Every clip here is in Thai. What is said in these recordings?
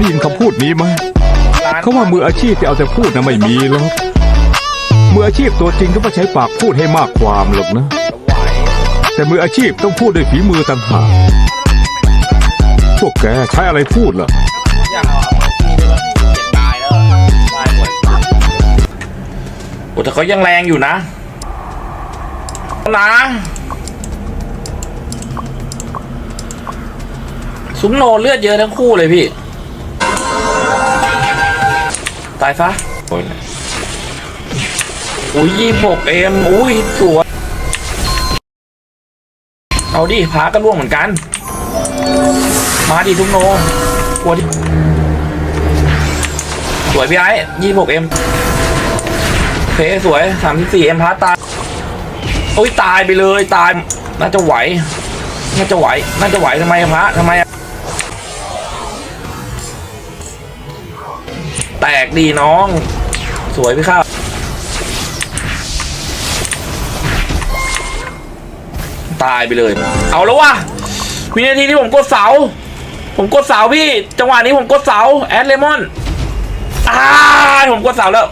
ได้ยินคำพูดนี้ไหมเขาว่ามืออาชีพที่เอาแต่พูดนะไม่มีหรอกมืออาชีพตัวจริงก็ไม่ใช้ปากพูดให้มากความหรอกนะ แต่มืออาชีพต้องพูดด้วยฝีมือต่างหากพวกแกใช้อะไรพูดล่ะอย่างเอาทีเดียวเจ็บตายแล้วตายหมดโอ้แต่เขายังแรงอยู่นะนะซุ้มโนเลือดเยอะทั้งคู่เลยพี่ ตายซะโอ้ยอุ้ยยี่หกเอ็มอุ้ยสวยเอาดิพาก็ล่วงเหมือนกัน มาดิทุกโนกลัวดิสวยพี่ไอ้ยี่หกเอ็มเพสวยสามสิบสี่เอ็มพาตายโอ้ยตายไปเลยตายน่าจะไหว น่าจะไหว น่าจะไหวทำไมพระทำไม กดีน้อง สวยพี่ข้าวตายไปเลย เอาแล้ววะวินาทีที่ผมกดเสา ผมกดเสาพี่ จังหวะนี้ผมกดเสา แอดเลมอนอ่าผมกดเสาแล้ว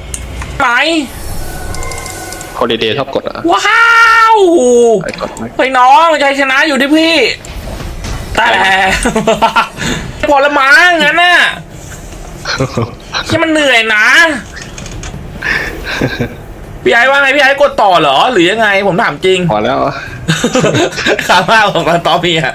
ไหมฮอลิเดย์ชอบกดอะว้าวไปกดไหมไปน้องชัยชนะอยู่ที่พี่แต่พอละมั้งงั้นน่ะ ที่มันเหนื่อยนะ พี่ไอ้ว่าไงพี่ไอ้กดต่อเหรอ หรือยังไงผมถามจริงพอแล้วขามาของตอนต่อพี่อะ